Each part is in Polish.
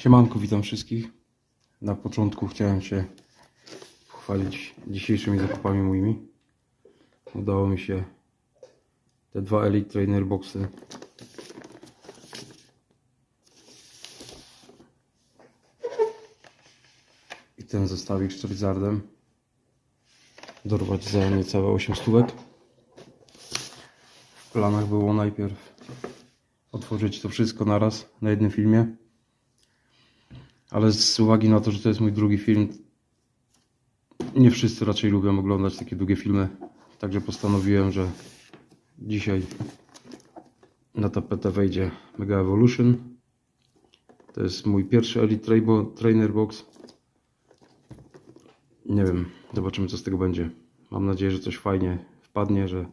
Siemanko, witam wszystkich. Na początku chciałem się pochwalić dzisiejszymi zakupami moimi. Udało mi się te dwa Elite Trainer Boxy i ten zestawik z Charizardem dorwać za niecałe 8 stówek. W planach było najpierw otworzyć to wszystko naraz na jednym filmie. Ale z uwagi na to, że to jest mój drugi film, nie wszyscy raczej lubią oglądać takie długie filmy. Także postanowiłem, że dzisiaj na tapetę wejdzie Mega Evolution. To jest mój pierwszy Elite Trainer Box. Nie wiem, zobaczymy co z tego będzie. Mam nadzieję, że coś fajnie wpadnie, że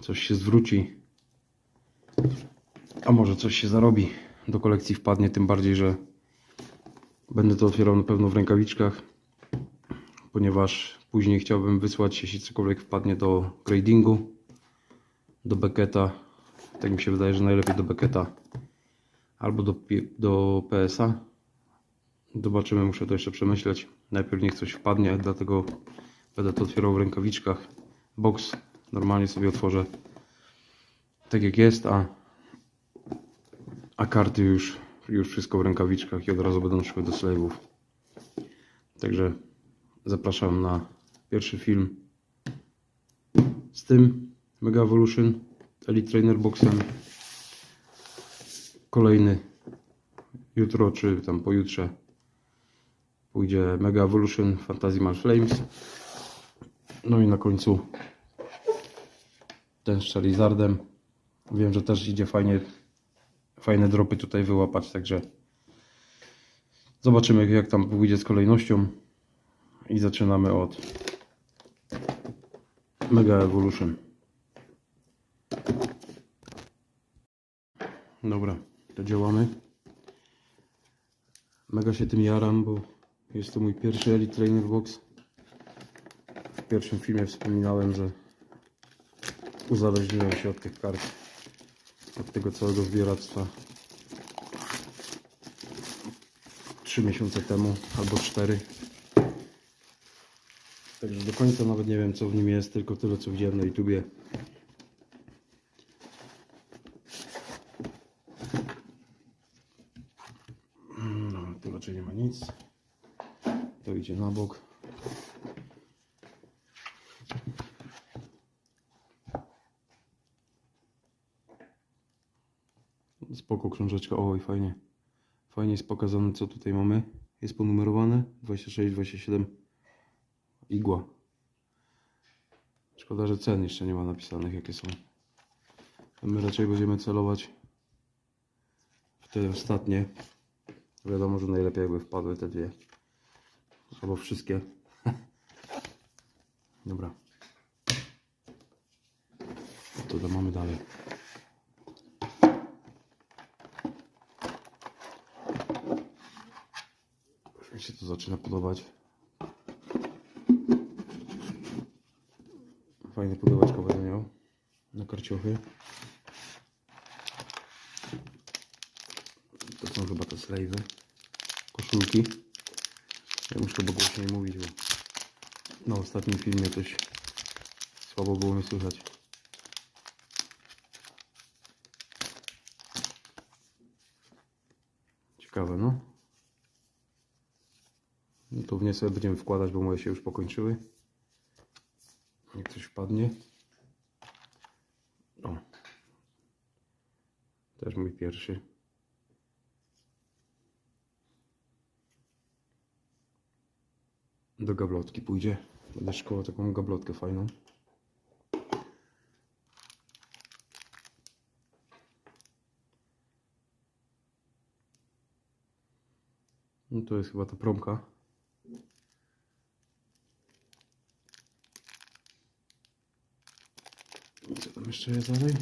coś się zwróci. A może coś się zarobi do kolekcji wpadnie, tym bardziej, że będę to otwierał na pewno w rękawiczkach, ponieważ później chciałbym wysłać, jeśli cokolwiek wpadnie do gradingu, do Becketa. Tak mi się wydaje, że najlepiej do Becketa albo do, do PSA. Zobaczymy, muszę to jeszcze przemyśleć. Najpierw niech coś wpadnie, dlatego będę to otwierał w rękawiczkach. Box normalnie sobie otworzę tak jak jest, a a karty już, już wszystko w rękawiczkach i od razu będą szły do slave'ów. Także zapraszam na pierwszy film z tym Mega Evolution Elite Trainer Boxem. Kolejny jutro czy tam pojutrze pójdzie Mega Evolution Phantasmal Flames. No i na końcu ten z Charizardem. Wiem, że też idzie fajnie fajne dropy tutaj wyłapać, także zobaczymy jak tam pójdzie z kolejnością i zaczynamy od Mega Evolution. Dobra, to działamy. Mega się tym jaram, bo jest to mój pierwszy Elite Trainer Box. W pierwszym filmie wspominałem, że uzależniłem się od tych kart od tego całego zbieractwa. 3 miesiące temu albo 4 także do końca nawet nie wiem co w nim jest tylko tyle co widziałem na youtubie. No tu raczej nie ma nic. To idzie na bok Spoko książeczka, oj fajnie. Fajnie jest pokazane co tutaj mamy. Jest ponumerowane 26, 27 igła. Szkoda, że cen jeszcze nie ma napisanych jakie są. My raczej będziemy celować w te ostatnie. Wiadomo, że najlepiej jakby wpadły te dwie. Albo wszystkie. Dobra. To mamy dalej? Już mi się to zaczyna podobać. Fajne pudełeczko będę miał na karciochy. To są chyba te slejwy. Koszulki. Ja muszę bo głośniej mówić, bo na ostatnim filmie coś słabo było mnie słychać. Ciekawe, no. No to w sobie będziemy wkładać, bo moje się już pokończyły. Niech coś wpadnie. O. Też mój pierwszy. Do gablotki pójdzie. Będę szkołał taką gablotkę fajną. No to jest chyba ta promka. jeszcze je dalej.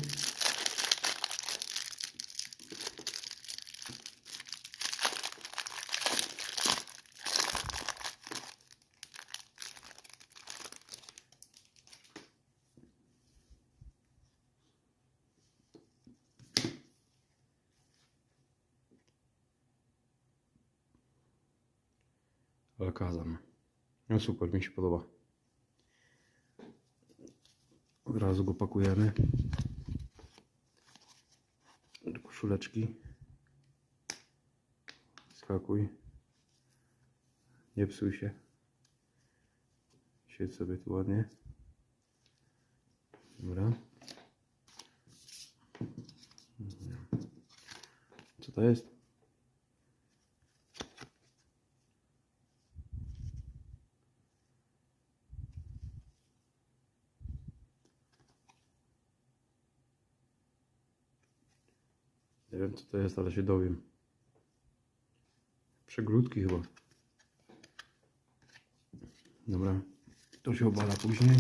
Lekazam. No super, mi się podoba. Od razu go pakujemy. Do koszuleczki. Skakuj. Nie psuj się. Siedź sobie tu ładnie. Dobra. Co to jest? Co to jest, ale się dowiem. Przegródki chyba. Dobra. To się obala później.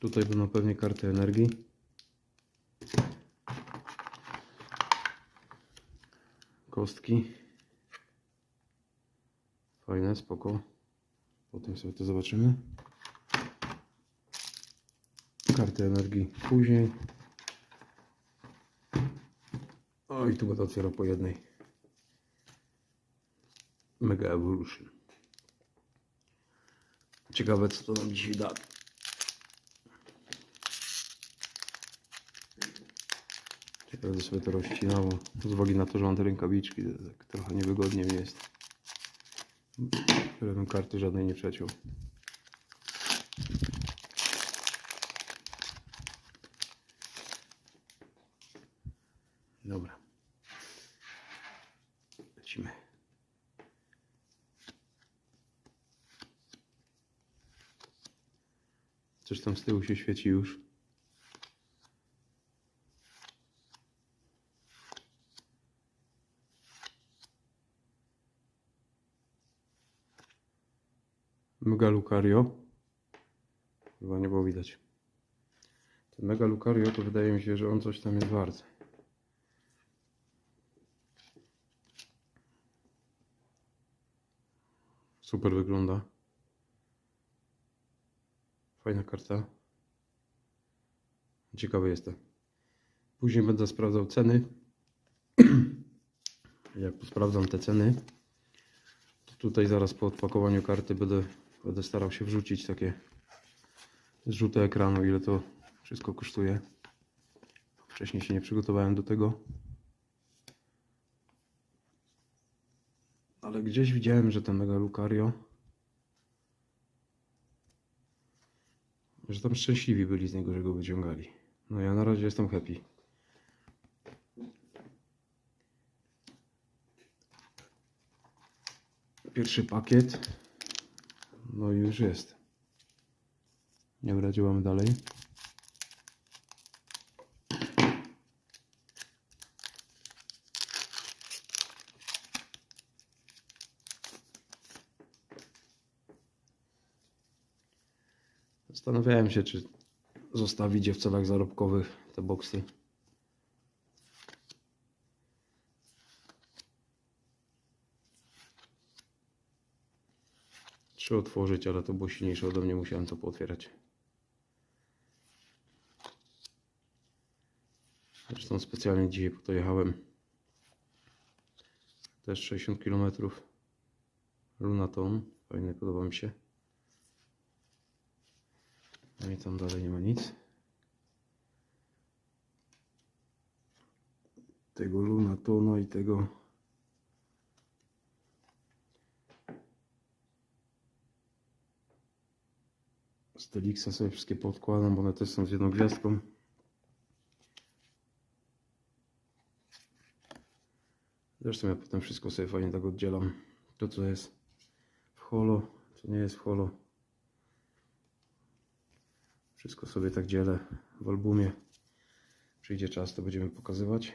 Tutaj będą pewnie karty energii. Kostki. Fajne, spoko. Potem sobie to zobaczymy. Karty energii później. I tu będę otwierał po jednej. Mega Evolution. Ciekawe co to nam dzisiaj da. Będę sobie to rozcinało. Z uwagi na to, że mam te rękawiczki, tak trochę niewygodnie mi jest. Żebym karty żadnej nie przeciął. Dobra. Lecimy. Coś tam z tyłu się świeci już. Mega Lucario. Chyba nie było widać. Ten Mega Lucario to wydaje mi się, że on coś tam jest wart. Super wygląda. Fajna karta. Ciekawy jestem. Później będę sprawdzał ceny. Jak sprawdzam te ceny, to tutaj zaraz po odpakowaniu karty będę, będę starał się wrzucić takie zrzuty ekranu, ile to wszystko kosztuje. Wcześniej się nie przygotowałem do tego. Ale gdzieś widziałem, że ten Mega Lucario że tam szczęśliwi byli z niego, że go wyciągali. No ja na razie jestem happy. Pierwszy pakiet. No i już jest. Dobra, działamy dalej. Zastanawiałem się, czy zostawić je w celach zarobkowych te boksy. Czy otworzyć, ale to było silniejsze ode mnie, musiałem to pootwierać. Zresztą specjalnie dzisiaj po to jechałem. Też 60 km. Lunaton, fajny, podoba mi się. No i tam dalej nie ma nic. Tego Lunatona i tego Stelixa sobie wszystkie podkładam, bo one też są z jedną gwiazdką. Zresztą ja potem wszystko sobie fajnie tak oddzielam. To co jest w holo, co nie jest w holo. Wszystko sobie tak dzielę w albumie. Przyjdzie czas, to będziemy pokazywać.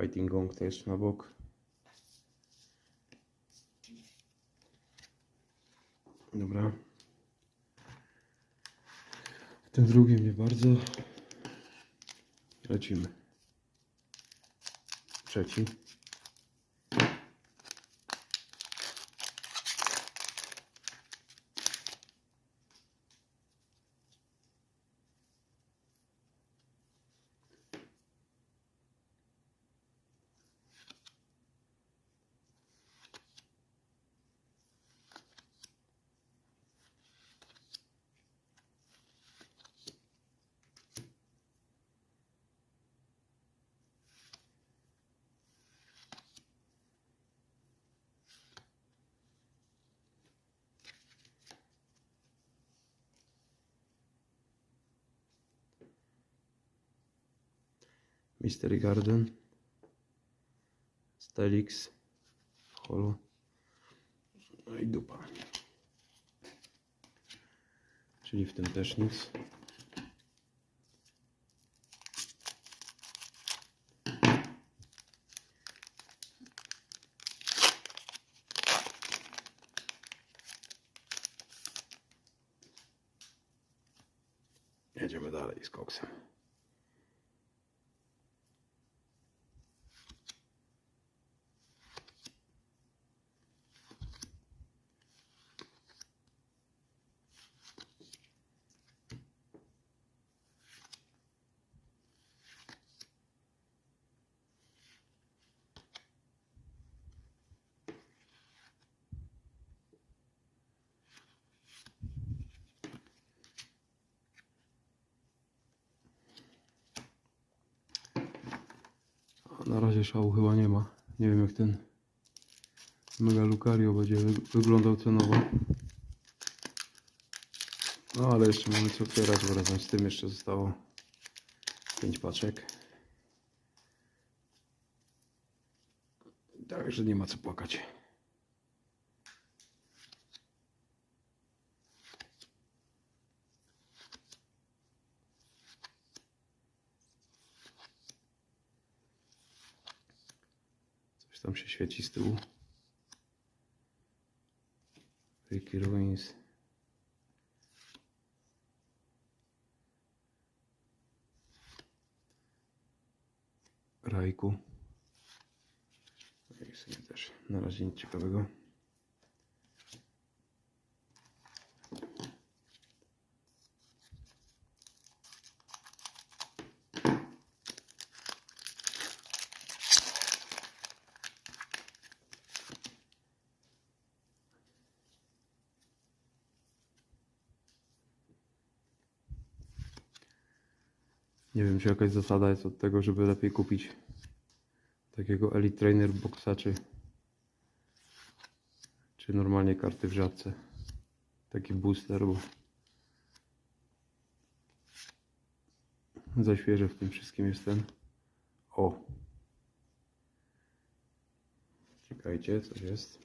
Fighting Gong też na bok. Dobra. W tym drugim nie bardzo. Lecimy. Trzeci. Mystery Garden. Stelix. Holo. No i dupa. Czyli w tym też nic. Jedziemy dalej z koksem. A Na razie szału chyba nie ma. Nie wiem jak ten Mega Lucario będzie wy wyglądał cenowo. No ale jeszcze mamy co otwierać, bo razem z tym jeszcze zostało 5 paczek. Także nie ma co płakać. Coś tam się świeci z tyłu. Ricky Ruins. Rajku. Sumie też na razie nic ciekawego. Nie wiem, czy jakaś zasada jest od tego, żeby lepiej kupić takiego Elite Trainer Boxa, czy, czy normalnie karty w rzadce. Taki booster, bo za świeże w tym wszystkim jest ten. O! Czekajcie, coś jest.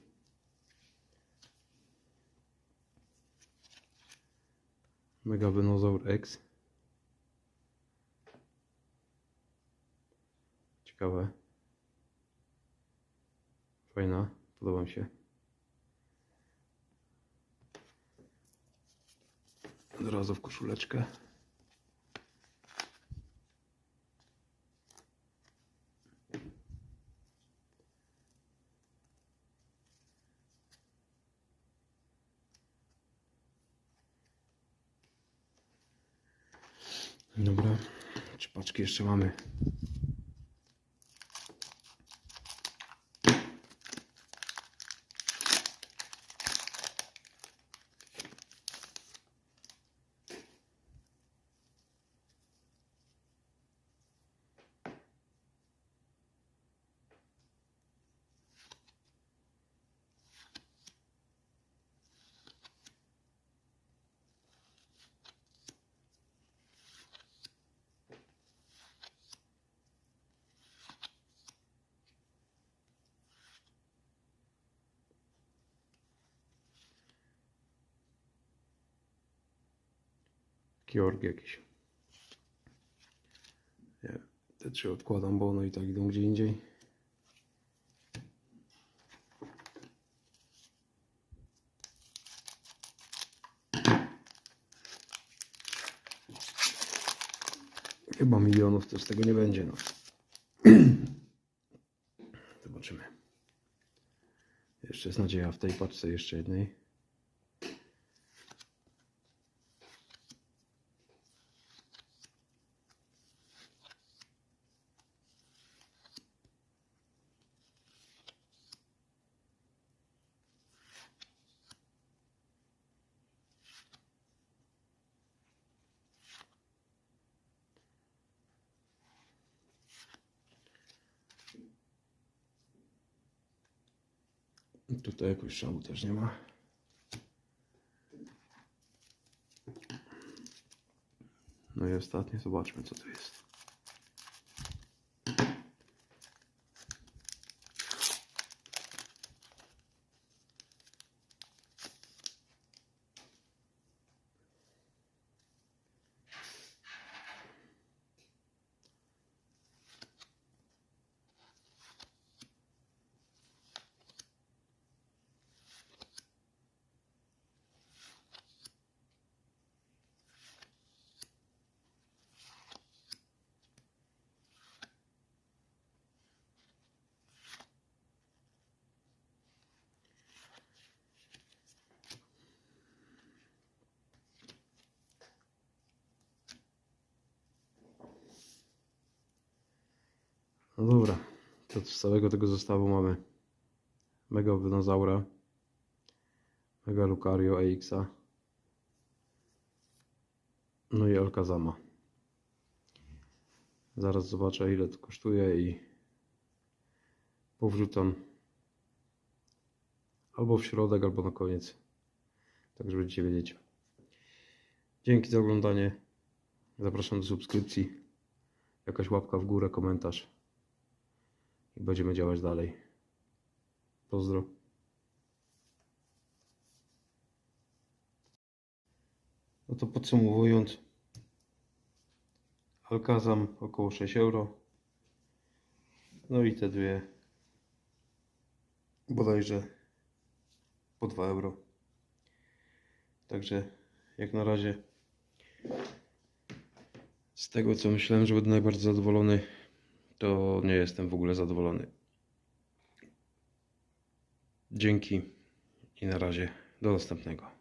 Mega Venosaur X. Ciekawe. Fajna, podoba mi się. Od razu w koszuleczkę. Dobra, czy paczki jeszcze mamy? Georg jakiś. Nie, te trzy odkładam, bo one i tak idą gdzie indziej. Chyba milionów z tego nie będzie, no. Zobaczymy. Jeszcze jest nadzieja w tej paczce jeszcze jednej. Tutaj jakoś szału też nie ma. No i ostatnie, zobaczmy co tu jest. No dobra, to z całego tego zestawu mamy Mega Dinozaura, Mega Lucario EX-a, no i Alkazama. Zaraz zobaczę ile to kosztuje i powrzucam albo w środek, albo na koniec. Tak, żeby będziecie wiedzieć. Dzięki za oglądanie. Zapraszam do subskrypcji. Jakaś łapka w górę, komentarz. I będziemy działać dalej. Pozdro. No to podsumowując. Alkazam około 6 euro. No i te dwie bodajże po 2 euro. Także jak na razie z tego co myślałem, że będę najbardziej zadowolony, to nie jestem w ogóle zadowolony. Dzięki i na razie do następnego.